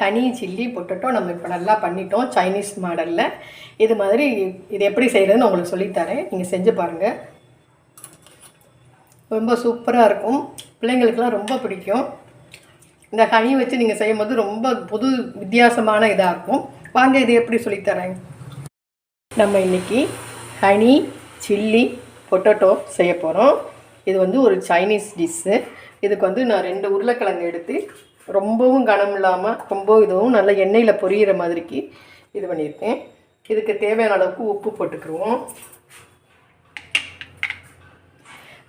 Honey chilli potato நம்ம இப்போ நல்லா பண்ணிட்டோம் சைனீஸ் மாடலில். இது மாதிரி இது எப்படி செய்கிறதுன்னு உங்களுக்கு சொல்லித்தரேன். நீங்கள் செஞ்சு பாருங்கள் ரொம்ப சூப்பராக இருக்கும். பிள்ளைங்களுக்கெல்லாம் ரொம்ப பிடிக்கும். இந்த ஹனி வச்சு நீங்கள் செய்யும்போது ரொம்ப புது வித்தியாசமான இதாக இருக்கும். வாங்க இது எப்படி சொல்லித்தரேன். நம்ம இன்றைக்கி ஹனி சில்லி பொட்டேட்டோ செய்ய போகிறோம் இது வந்து ஒரு சைனீஸ் டிஷ்ஷு இதுக்கு வந்து நான் ரெண்டு உருளைக்கிழங்கு எடுத்து ரொம்பவும் கனம் இல்லாமல் ரொம்ப இதுவும் நல்ல எண்ணெயில் பொரியிற மாதிரிக்கு இது பண்ணியிருக்கேன். இதுக்கு தேவையான அளவுக்கு உப்பு போட்டுக்கிருவோம்.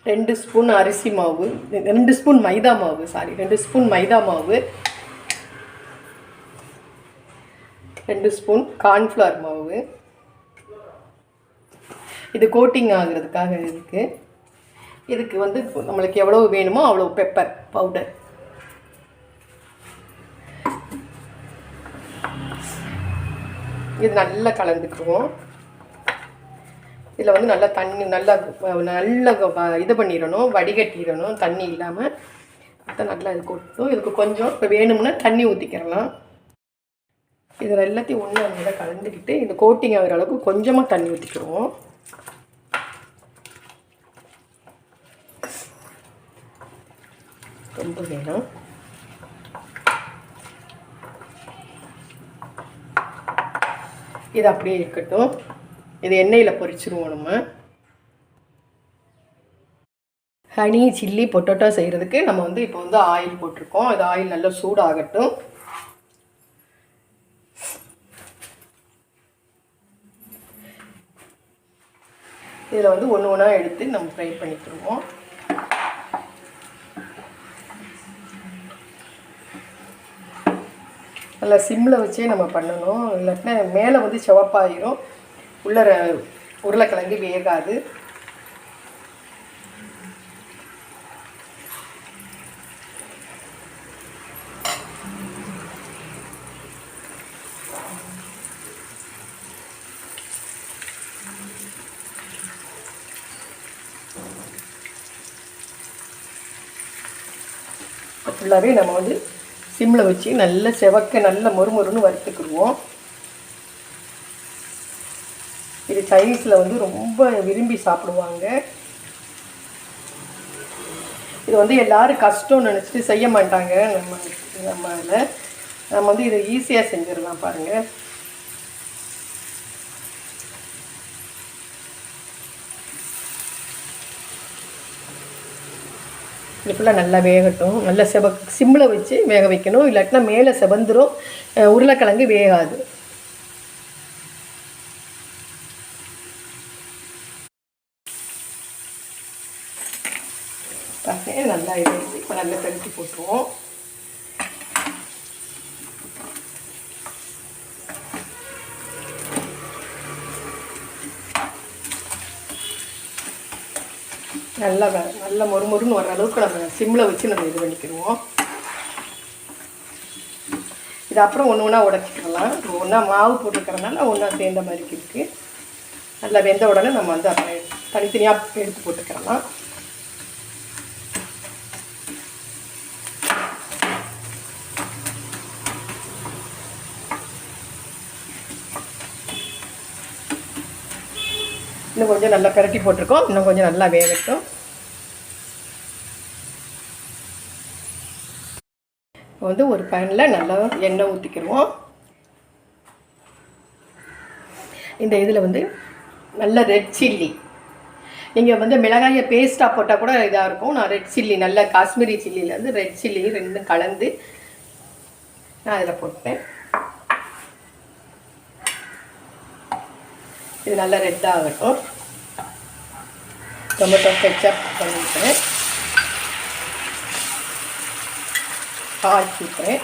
ரெண்டு ஸ்பூன் அரிசி மாவு ரெண்டு ஸ்பூன் மைதா மாவு சாரி ரெண்டு ஸ்பூன் மைதா மாவு ரெண்டு ஸ்பூன் கார்ன்ஃப்ளவர் மாவு. இது கோட்டிங் ஆகிறதுக்காக இருக்குது இதுக்கு வந்து நம்மளுக்கு எவ்வளோ வேணுமோ அவ்வளோ பெப்பர் பவுடர். இது நல்லா கலந்துக்குவோம். இதில் வந்து நல்லா தண்ணி நல்லா நல்லா இது பண்ணிடணும் வடிகட்டிடணும் தண்ணி இல்லாமல் அதை நல்லா இது கொட்டும். இதுக்கு கொஞ்சம் இப்போ வேணும்னா தண்ணி ஊற்றிக்கிறலாம் இதில் எல்லாத்தையும் ஒன்று நல்லா கலந்துக்கிட்டு இந்த கோட்டிங் ஆகிற அளவுக்கு கொஞ்சமாக தண்ணி ஊற்றிக்கிடுவோம் ரொம்ப வேணும். இது அப்படியே இருக்கட்டும். இது எண்ணெயில் பொரிச்சிருவோம் நம்ம. ஹனி சில்லி பொட்டோட்டோ செய்கிறதுக்கு நம்ம வந்து இப்போ வந்து ஆயில் போட்டிருக்கோம். இது ஆயில் நல்லா சூடாகட்டும். இதில் வந்து ஒன்று ஒன்றா எடுத்து நம்ம ஃப்ரை பண்ணிக்கிடுவோம் நல்லா சிம்மில் வச்சே நம்ம பண்ணணும். இல்லாட்டினா மேலே வந்து சிவப்பாயிரும். உள்ளர உருளைக்கிழங்கு வேகாது. ஃபுல்லாகவே நம்ம வந்து சிம்மில் வச்சு நல்ல செவக்க நல்ல மொறுமொறுன்னு வறுத்துக்கிடுவோம். இது சைனீஸில் வந்து ரொம்ப விரும்பி சாப்பிடுவாங்க. இது வந்து எல்லோரும் கஷ்டம்னு நினச்சிட்டு செய்ய மாட்டாங்க. நம்ம நம்மளால் நம்ம வந்து இதை ஈஸியாக செஞ்சிடலாம் பாருங்கள் இது ஃபுல்லாக நல்லா வேகட்டும். நல்லா செவ சிம்மில் வச்சு வேக வைக்கணும். இல்லாட்டினா மேலே செவந்துடும் உருளைக்கிழங்கு வேகாது. பாருங்க நல்லா இது இப்போ நல்லா பெருக்கி போட்டுருவோம். நல்லா வ- நல்லா மொறுமொறுன்னு வர அளவுக்கு நம்ம சிம்மில் வச்சு நம்ம இது பண்ணிக்கிடுவோம். இது அப்புறம் ஒன்று ஒன்றா உடச்சிக்கலாம். ஒன்றா மாவு போட்டுக்கிறனால ஒன்றா சேர்ந்த மாதிரி இருக்குது நல்லா வெந்த உடனே நம்ம வந்து அப்புறம் தனித்தனியாக எடுத்து போட்டுக்கிறலாம் இன்னும் கொஞ்சம் நல்லா பிரட்டி போட்டிருக்கோம். இன்னும் கொஞ்சம் நல்லா வேகட்டும். இப்போ வந்து ஒரு பேனில் நல்லா எண்ணெய் ஊற்றிக்கிடுவோம் இந்த இதில் வந்து நல்ல ரெட் சில்லி நீங்கள் வந்து மிளகாயை பேஸ்ட்டாக போட்டால் கூட இதாக இருக்கும். நான் ரெட் சில்லி நல்ல காஷ்மீரி சில்லியிலேருந்து ரெட் சில்லி ரெண்டும் கலந்து நான் அதில் போட்டேன் இது நல்லா ரெட் ஆகட்டும். டொமேட்டோ கெச்சப் பண்ணிக்கிறேன். காய்ச்சிக்கிறேன்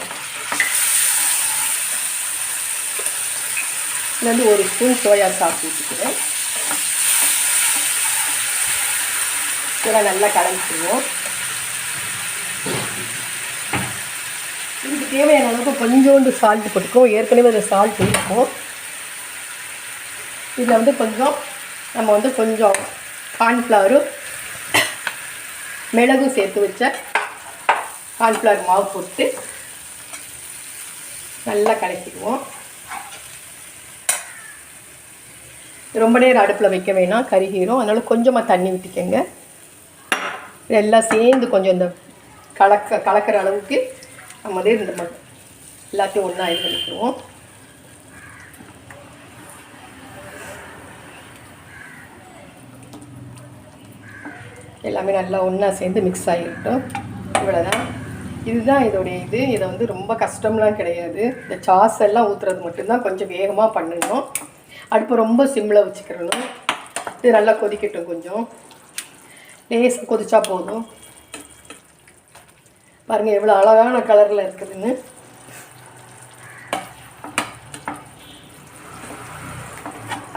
ஊற்றுறேன் வந்து ஒரு ஸ்பூன் சோயா சாஸ் ஊற்றிக்கிறேன் இதெல்லாம் நல்லா கலந்துக்குவோம் இதுக்கு தேவையான அளவுக்கு கொஞ்சோண்டு சால்ட் போட்டுக்கோ. ஏற்கனவே அந்த சால்ட் இருக்கும். இதில் வந்து கொஞ்சம் நம்ம வந்து கொஞ்சம் கார்ன்ஃப்ளவரும் மிளகு சேர்த்து வச்ச கார்ன்ஃப்ளவர் மாவு போட்டு நல்லா கலக்கிடுவோம். ரொம்ப நேரம் அடுப்பில் வைக்க வேணாம் கருகிரும் அதனால் கொஞ்சமாக தண்ணி விட்டுக்கங்க எல்லாம் சேர்ந்து கொஞ்சம் இந்த கலக்க கலக்கிற அளவுக்கு நம்ம வந்து இந்த எல்லாத்தையும் ஒன்றா இது பண்ணிக்குவோம். எல்லாமே நல்லா ஒன்றா சேர்ந்து மிக்ஸ் ஆகிருக்கட்டும் இவ்வளோதான் இதுதான் இதோடைய இது. இதை வந்து ரொம்ப கஷ்டம்லாம் கிடையாது. இந்த சாஸ் எல்லாம் ஊற்றுறது மட்டும்தான் கொஞ்சம் வேகமாக பண்ணணும். அடுப்பு ரொம்ப சிம்மில் வச்சுக்கிறணும். இது நல்லா கொதிக்கட்டும் கொஞ்சம். லேசாக கொதிச்சா போதும். பாருங்கள் எவ்வளோ அழகான கலரில் இருக்குதுன்னு.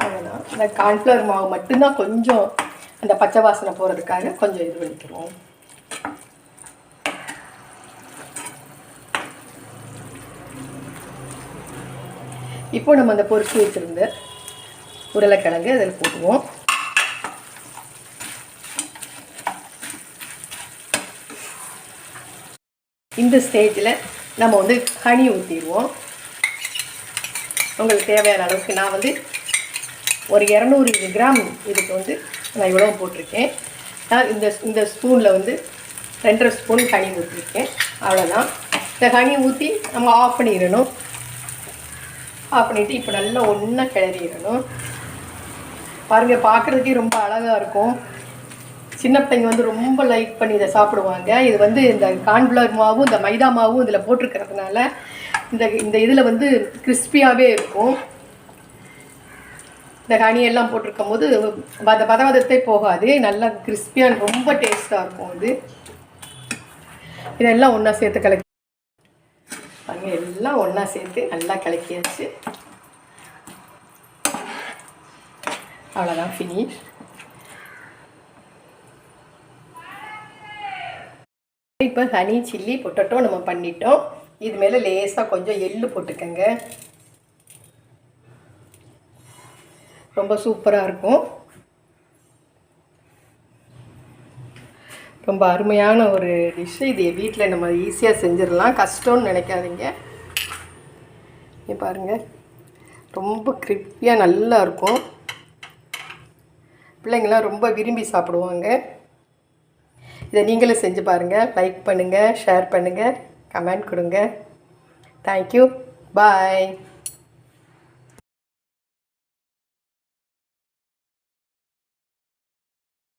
அவ்வளோதான் இந்த கார்ன்ஃப்ளவர் மாவு மட்டும்தான் கொஞ்சம் அந்த பச்சை வாசனை போகிறதுக்காக கொஞ்சம் இது பண்ணிக்கிறோம் இப்போ நம்ம அந்த பொறுக்கி வச்சுருந்த உருளைக்கிழங்கு அதில் போட்டுவோம். இந்த ஸ்டேஜில் நம்ம வந்து ஹனி ஊற்றிடுவோம் உங்களுக்கு தேவையான அளவுக்கு நான் வந்து ஒரு இரநூறு கிராம் இதுக்கு வந்து நான் இவ்வளோ போட்டிருக்கேன். நான் இந்த இந்த ஸ்பூனில் வந்து ரெண்டரை ஸ்பூன் ஹனி ஊற்றிருக்கேன் அவ்வளோதான் இந்த ஹனி ஊற்றி நம்ம ஆஃப் பண்ணிடணும். ஆஃப் பண்ணிவிட்டு இப்போ நல்லா ஒன்றா கிளறிடணும். பாருங்கள் பார்க்குறதுக்கே ரொம்ப அழகாக இருக்கும். சின்ன பிள்ளைங்க வந்து ரொம்ப லைக் பண்ணி இதை சாப்பிடுவாங்க. இது வந்து இந்த கார்ன்ஃப்ளவர் மாவும் இந்த மைதா மாவும் இதில் போட்டிருக்கிறதுனால இந்த இந்த இதில் வந்து கிறிஸ்பியாகவே இருக்கும். இந்த ஹனி எல்லாம் போட்டிருக்கும் போது பத பதவதத்தே போகாது. நல்லா கிறிஸ்பியாக ரொம்ப டேஸ்ட்டாக இருக்கும் இது இதெல்லாம் ஒன்றா சேர்த்து கலக்கி பாருங்க எல்லாம் ஒன்றா சேர்த்து நல்லா கலக்கியாச்சு. அவ்வளோதான் ஃபினிஷ் இப்போ ஹனி சில்லி பொட்டட்டோ நம்ம பண்ணிட்டோம். இது மேலே லேசாக கொஞ்சம் எள்ளு போட்டுக்கோங்க. ரொம்ப சூப்பராக இருக்கும். ரொம்ப அருமையான ஒரு டிஷ்ஷு இது வீட்டில் நம்ம ஈஸியாக செஞ்சிடலாம். கஷ்டம்னு நினைக்காதீங்க. இங்கே பாருங்கள் ரொம்ப கிரிப்பியாக நல்லா இருக்கும். பிள்ளைங்களாம் ரொம்ப விரும்பி சாப்பிடுவாங்க. இதை நீங்களும் செஞ்சு பாருங்கள் லைக் பண்ணுங்கள் ஷேர் பண்ணுங்கள் கமெண்ட் கொடுங்க. Thank you bye